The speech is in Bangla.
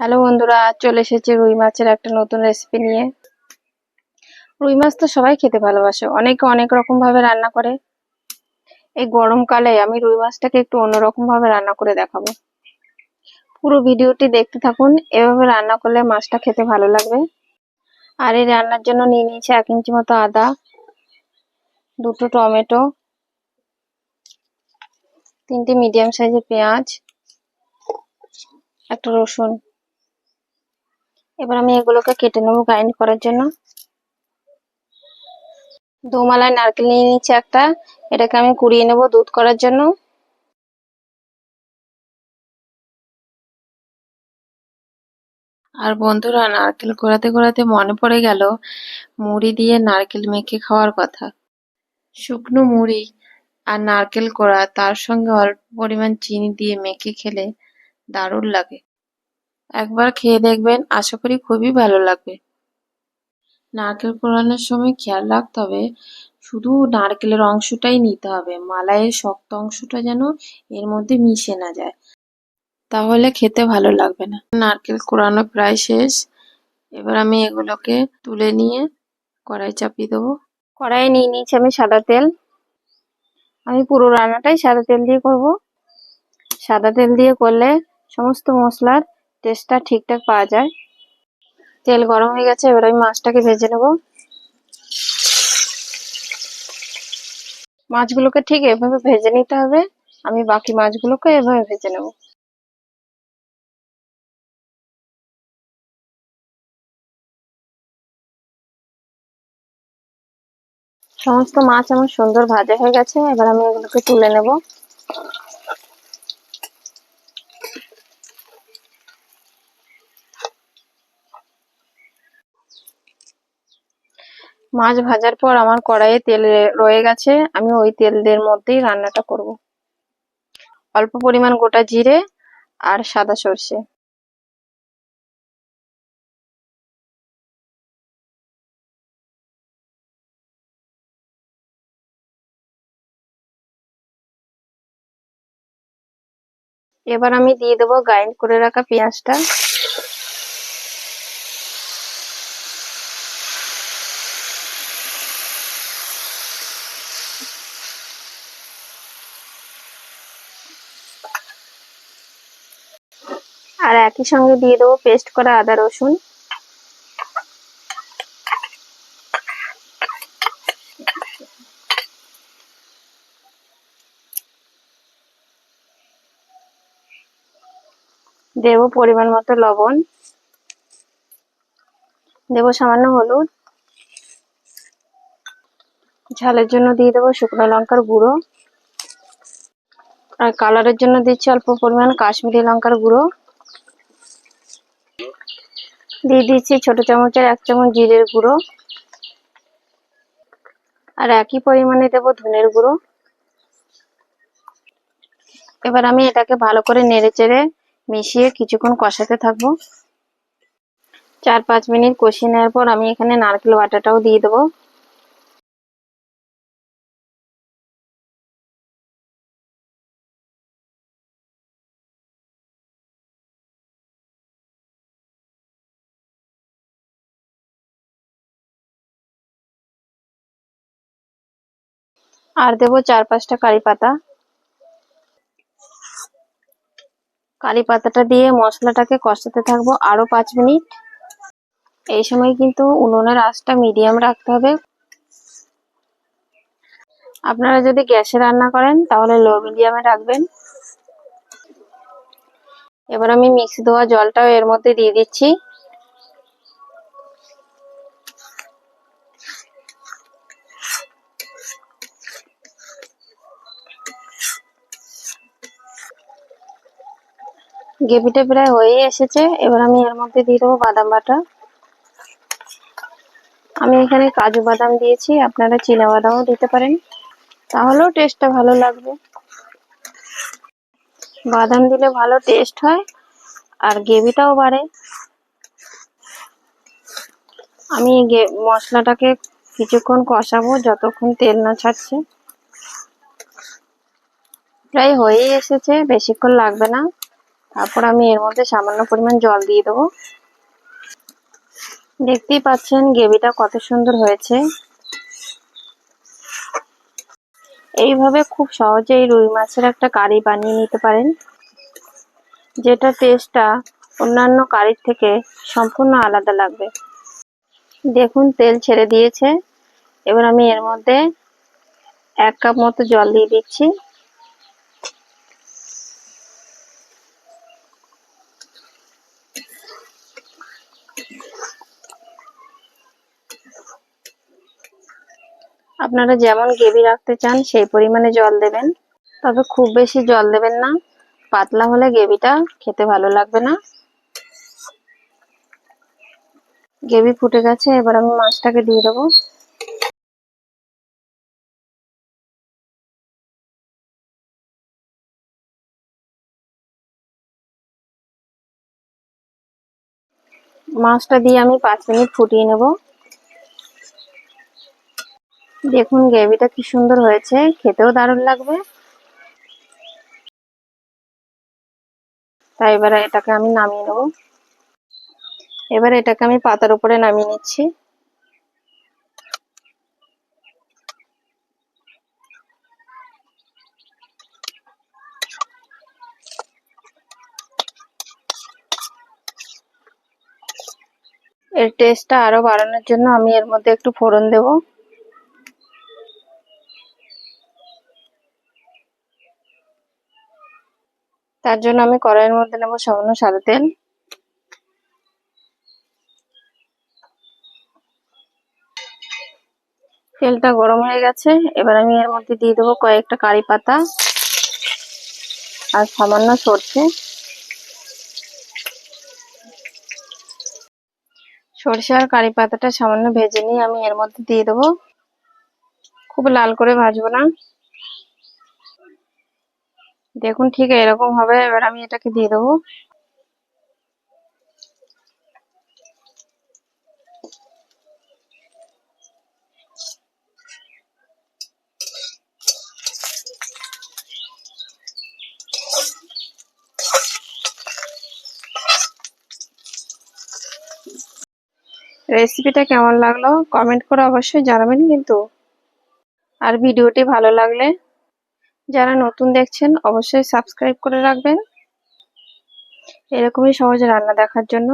হ্যালো বন্ধুরা, চলে এসেছি রুই মাছের একটা নতুন রেসিপি নিয়ে। রুই মাছ তো সবাই খেতে ভালোবাসে, অনেকে অনেক রকম ভাবে রান্না করে। এই গরমকালে আমি রুই মাছটাকে একটু অন্যরকম ভাবে রান্না করে দেখাবো। পুরো ভিডিওটি দেখতে থাকুন, এভাবে রান্না করলে মাছটা খেতে ভালো লাগবে। আর এই রান্নার জন্য নিয়ে নিয়েছি এক ইঞ্চি মতো আদা, দুটো টমেটো, তিনটে মিডিয়াম সাইজের পেঁয়াজ, একটা রসুন। এবার আমি এগুলোকে কেটে নেব গ্রাইন্ড করার জন্য। দোমালায় নারকেল নিয়ে নিচ্ছি একটা। এটাকে আমি কুড়িয়ে নেব দুধ করার জন্য। আর বন্ধুরা, নারকেল কোড়াতে কোড়াতে মনে পড়ে গেল মুড়ি দিয়ে নারকেল মেখে খাওয়ার কথা। শুকনো মুড়ি আর নারকেল কোড়া তার সঙ্গে অল্প পরিমাণ চিনি দিয়ে মেখে খেলে দারুণ লাগে। একবার খেয়ে দেখবেন, আশা করি খুবই ভালো লাগবে। নারকেল কোড়ানোর সময় খেয়াল রাখতে হবে, শুধু নারকেলের অংশটাই নিতে হবে। মালাইয়ের শক্ত অংশটা যেন এর মধ্যে মিশে না যায়। তাহলে খেতে ভালো লাগবে না। নারকেল কোড়ানো প্রায় শেষ। এবার আমি এগুলোকে তুলে নিয়ে কড়াই চাপিয়ে দেবো। কড়াইয়ে নিয়ে নিয়েছি আমি সাদা তেল। আমি পুরো রান্নাটাই সাদা তেল দিয়ে করব। সাদা তেল দিয়ে করলে সমস্ত মশলার টেস্টটা ঠিকঠাক পাওয়া যায়। তেল গরম হয়ে গেছে, এবার আমি মাছটাকে ভেজে নেব। মাছগুলোকে ঠিক এভাবে ভেজে নিতে হবে। আমি বাকি মাছগুলোকে এভাবে ভেজে নেব। সমস্ত মাছ আমার সুন্দর ভাজা হয়ে গেছে, এবার আমি এগুলোকে তুলে নেব। মাছ ভাজার পর আমার কড়াইয়ে তেল রয়ে গেছে। আমি ওই তেলদের মধ্যেই রান্নাটা করব। অল্প পরিমাণ গোটা জিরে আর সাদা সর্ষে। এবার আমি দিয়ে দেবো গ্রাইন্ড করে রাখা পেঁয়াজটা। আর একই সঙ্গে দিয়ে দেবো পেস্ট করা আদা, রসুন। দেব পরিমাণ মতো লবণ। দেব সামান্য হলুদ। ঝালের জন্য দিয়ে দেবো শুকনো লঙ্কার গুঁড়ো। আর কালারের জন্য দিচ্ছি অল্প পরিমাণ কাশ্মীরি লঙ্কার গুঁড়ো। দিয়ে দিচ্ছি ছোট চামচের এক চামচ জিরের গুঁড়ো। আর একই পরিমাণে দেব ধনের গুঁড়ো। এবার আমি এটাকে ভালো করে নেড়ে চেড়ে মিশিয়ে কিছুক্ষণ কষাতে থাকব। চার পাঁচ মিনিট কষিয়ে নেওয়ার পর আমি এখানে নারকেল বাটাটাও দিয়ে দেবো। আর দেবো চার পাঁচটা কারি পাতা। কারি পাতাটা দিয়ে মশলাটাকে কষাতে থাকব আরও পাঁচ মিনিট। এই সময় কিন্তু উনুনের আঁচটা মিডিয়াম রাখতে হবে। আপনারা যদি গ্যাসে রান্না করেন, তাহলে লো মিডিয়ামে রাখবেন। এবার আমি মিক্সি দেওয়া জলটাও এর মধ্যে দিয়ে দিচ্ছি। গ্রেভিটা প্রায় হয়েই এসেছে। এবার আমি এর মধ্যে দিয়ে দেবো বাদাম বাটা। আমি এখানে কাজু বাদাম দিয়েছি। আপনারা চীনা বাদামও দিতে পারেন। তাহলেও টেস্টটা ভালো লাগবে। বাদাম দিলে ভালো টেস্ট হয়, আর গ্রেভিটাও বাড়ে। আমি মশলাটাকে কিছুক্ষণ কষাবো, যতক্ষণ তেল না ছাড়ছে। প্রায় হয়েই এসেছে, বেশিক্ষণ লাগবে না। তারপর আমি এর মধ্যে সামান্য পরিমাণ জল দিয়ে দেবো। দেখতেই পাচ্ছেন গ্রেভিটা কত সুন্দর হয়েছে। এইভাবে খুব সহজেই রুই মাছের একটা কারি বানিয়ে নিতে পারেন, যেটা টেস্টটা অন্যান্য কারির থেকে সম্পূর্ণ আলাদা লাগবে। দেখুন, তেল ছেড়ে দিয়েছে। এবার আমি এর মধ্যে এক কাপ মতো জল দিয়ে দিচ্ছি। আপনারা যেমন গ্রেভি রাখতে চান, সেই পরিমাণে জল দেবেন। তবে খুব বেশি জল দেবেন না। পাতলা হলে গ্রেভিটা খেতে ভালো লাগবে না। গ্রেভি ফুটে গেছে, এবার আমি মাছটাকে দিয়ে দেবো। মাছটা দিয়ে আমি পাঁচ মিনিট ফুটিয়ে নেব। দেখুন, গ্রেভিটা কি সুন্দর হয়েছে। খেতেও দারুণ লাগবে। তাই এবারে এটাকে আমি নামিয়ে নেব। এবার এটাকে আমি পাতার উপরে নামিয়ে নিচ্ছি। এর টেস্টটা আরও বাড়ানোর জন্য আমি এর মধ্যে একটু ফোড়ন দেব। তার জন্য আমি কড়াইয়ের মধ্যে নেব সামান্য সাদা তেল। তেলটা গরম হয়ে গেছে। এবার আমি এর মধ্যে দিয়ে দেবো কয়েকটা কারি পাতা আর সামান্য সর্ষে। সরষে আর কারি পাতাটা সামান্য ভেজে নিয়ে আমি এর মধ্যে দিয়ে দেবো। খুব লাল করে ভাজবো না। দেখুন, ঠিক এরকম হবে। এবার আমি এটাকে দিয়ে দেবো। রেসিপিটা কেমন লাগল? কমেন্ট করে অবশ্যই জানাবেন কিন্তু। আর ভিডিওটি ভালো লাগলে যারা নতুন দেখছেন অবশ্যই সাবস্ক্রাইব করে রাখবেন। এরকমই সহজে রান্না দেখার জন্য।